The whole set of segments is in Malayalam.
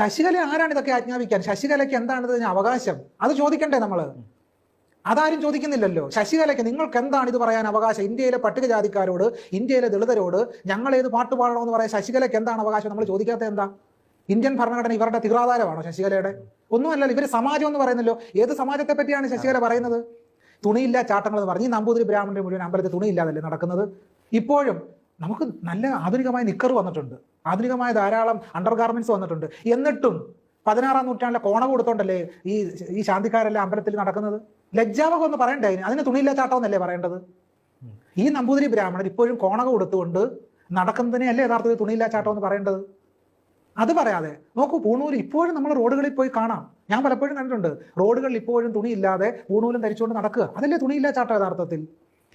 ശശികല ആരാണ് ഇതൊക്കെ ആജ്ഞാപിക്കാൻ? ശശികലയ്ക്ക് എന്താണ് ഇതിന് അവകാശം? അത് ചോദിക്കണ്ടേ നമ്മൾ അതാരും ചോദിക്കുന്നില്ലല്ലോ. ശശികലയ്ക്ക് നിങ്ങൾക്ക് എന്താണ് ഇത് പറയാൻ അവകാശം? ഇന്ത്യയിലെ പട്ടികജാതിക്കാരോട് ഇന്ത്യയിലെ ദളിതരോട് ഞങ്ങൾ ഏത് പാട്ട് പാടണമെന്ന് പറയാൻ ശശികലയ്ക്ക് എന്താണ് അവകാശം? നമ്മൾ ചോദിക്കാത്ത എന്താ? ഇന്ത്യൻ ഭരണഘടന ഇവരുടെ തീവ്രാധാരമാണോ ശശികലയുടെ? ഒന്നുമല്ലല്ലോ ഇവർ സമാജം എന്ന് പറയുന്നല്ലോ. ഏത് സമാജത്തെ പറ്റിയാണ് ശശികല പറയുന്നത്? തുണിയില്ല ചാട്ടങ്ങൾ എന്ന് പറഞ്ഞ് നമ്പൂതിരി ബ്രാഹ്മണന്റെ മുഴുവൻ അമ്പലത്തിൽ തുണിയില്ലാതല്ലേ നടക്കുന്നത്? ഇപ്പോഴും നമുക്ക് നല്ല ആധുനികമായ നിക്കർ വന്നിട്ടുണ്ട്. ആധുനികമായ ധാരാളം അണ്ടർ ഗാർമെന്റ്സ് വന്നിട്ടുണ്ട്. എന്നിട്ടും പതിനാറാം നൂറ്റാണ്ടിലെ കോണ കൊടുത്തോണ്ടല്ലേ ഈ ഈ ശാന്തിക്കാരെല്ലാം അമ്പലത്തിൽ നടക്കുന്നത്? ലജ്ജാവകം എന്ന് പറയണ്ടേ? അതിന് അതിന് തുണിയില്ല ചാട്ടം പറയേണ്ടത്? ഈ നമ്പൂതിരി ബ്രാഹ്മണർ ഇപ്പോഴും കോണക കൊടുത്തുകൊണ്ട് നടക്കുന്നതിനെ അല്ലേ യഥാർത്ഥത്തിൽ തുണിയില്ലാച്ചാട്ടം എന്ന് പറയേണ്ടത്? അത് പറയാതെ നോക്കൂ പൂണൂര് ഇപ്പോഴും നമ്മൾ റോഡുകളിൽ പോയി കാണാം. ഞാൻ പലപ്പോഴും കണ്ടിട്ടുണ്ട് റോഡുകളിൽ ഇപ്പോഴും തുണിയില്ലാതെ പൂണൂലും ധരിച്ചുകൊണ്ട് നടക്കുക. അതല്ലേ തുണിയില്ലാച്ചാട്ടം യഥാർത്ഥത്തിൽ?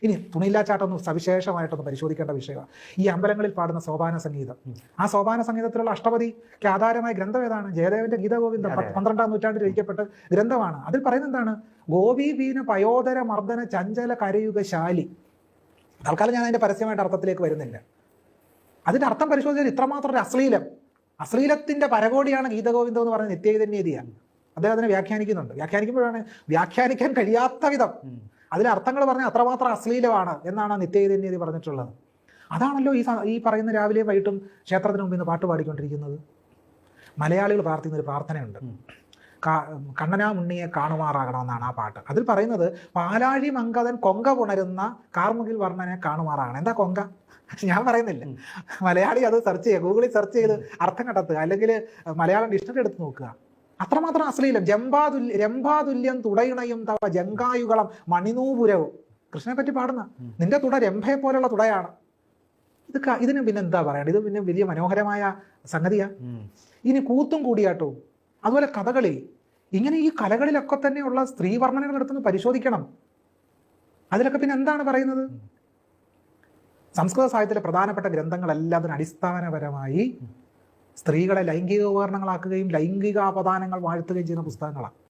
ഇനി തുണിയില്ലാ ചാട്ടം ഒന്ന് സവിശേഷമായിട്ടൊന്ന് പരിശോധിക്കേണ്ട വിഷയമാണ്. ഈ അമ്പലങ്ങളിൽ പാടുന്ന സോപാന സംഗീതം. ആ സോപാന സംഗീതത്തിലുള്ള അഷ്ടപതിക്ക് ആധാരമായ ഗ്രന്ഥം ഏതാണ്? ജയദേവന്റെ ഗീതഗോവിന്ദം പന്ത്രണ്ടാം നൂറ്റാണ്ടിൽ രചിക്കപ്പെട്ട ഗ്രന്ഥമാണ്. അതിൽ പറയുന്നത് എന്താണ്? ഗോപി വീന പയോധര മർദ്ദന ചഞ്ചല കരയുക ശാലി. തൽക്കാലം ഞാൻ അതിന്റെ പരസ്യമായിട്ട് അർത്ഥത്തിലേക്ക് വരുന്നില്ല. അതിന്റെ അർത്ഥം പരിശോധിച്ചാൽ ഇത്രമാത്രം ഒരു അശ്ലീലം. അശ്ലീലത്തിന്റെ പരകോടിയാണ് ഗീതഗോവിന്ദം എന്ന് പറയുന്നത് നിത്യചൈതന്യതിയാണ് അദ്ദേഹം അതിനെ വ്യാഖ്യാനിക്കുന്നുണ്ട്. വ്യാഖ്യാനിക്കുമ്പോഴാണ് വ്യാഖ്യാനിക്കാൻ കഴിയാത്ത വിധം അതിലെ അർത്ഥങ്ങൾ പറഞ്ഞാൽ അത്രമാത്രം അശ്ലീലമാണ് എന്നാണ് നിത്യചൈതന്യതി പറഞ്ഞിട്ടുള്ളത്. അതാണല്ലോ ഈ ഈ പറയുന്ന രാവിലെ വൈകിട്ടും ക്ഷേത്രത്തിന് മുമ്പിൽ നിന്ന് പാട്ട് പാടിക്കൊണ്ടിരിക്കുന്നത്. മലയാളികൾ പ്രാർത്ഥിക്കുന്ന ഒരു പ്രാർത്ഥനയുണ്ട്. കണ്ണനാ മുണ്ണിയെ കാണുമാറാകണമെന്നാണ് ആ പാട്ട്. അതിൽ പറയുന്നത് പാലാഴി മങ്കതൻ കൊങ്ക പുണരുന്ന കാർമുകിൽ വർണനെ കാണുമാറാകണം. എന്താ കൊങ്ക? ഞാൻ പറയുന്നില്ല. മലയാളി അത് സെർച്ച് ചെയ്യുക ഗൂഗിളിൽ സെർച്ച് ചെയ്ത് അർത്ഥം കണ്ടെത്തുക അല്ലെങ്കിൽ മലയാളം ഡിക്ഷണറി എടുത്ത് നോക്കുക. അത്രമാത്രം അശ്ലീലം. ജംബാതുല്യ രംഭാതുല്യം തുടയിണയും തവ ജങ്കായുകളം മണിനൂപുരവും. കൃഷ്ണനെ പറ്റി പാടുന്ന നിന്റെ തുട രംഭയെ പോലുള്ള തുടയാണ്. ഇത് ഇതിന് പിന്നെ എന്താ പറയണ്ടത് ഇത് പിന്നെ വലിയ മനോഹരമായ സംഗതിയാ. ഇനി കൂത്തും കൂടിയാട്ടവും അതുപോലെ കഥകളി ഇങ്ങനെ ഈ കലകളിലൊക്കെ തന്നെയുള്ള സ്ത്രീ വർണനകൾ എടുത്തൊന്ന് പരിശോധിക്കണം. അതിലൊക്കെ പിന്നെ എന്താണ് പറയുന്നത്? സംസ്കൃത സാഹിത്യത്തിലെ പ്രധാനപ്പെട്ട ഗ്രന്ഥങ്ങളെല്ലാം അതിന് അടിസ്ഥാനപരമായി സ്ത്രീകളെ ലൈംഗിക ഉപകരണങ്ങളാക്കുകയും ലൈംഗിക അപദാനങ്ങൾ വാഴ്ത്തുകയും ചെയ്യുന്ന പുസ്തകങ്ങളാണ്.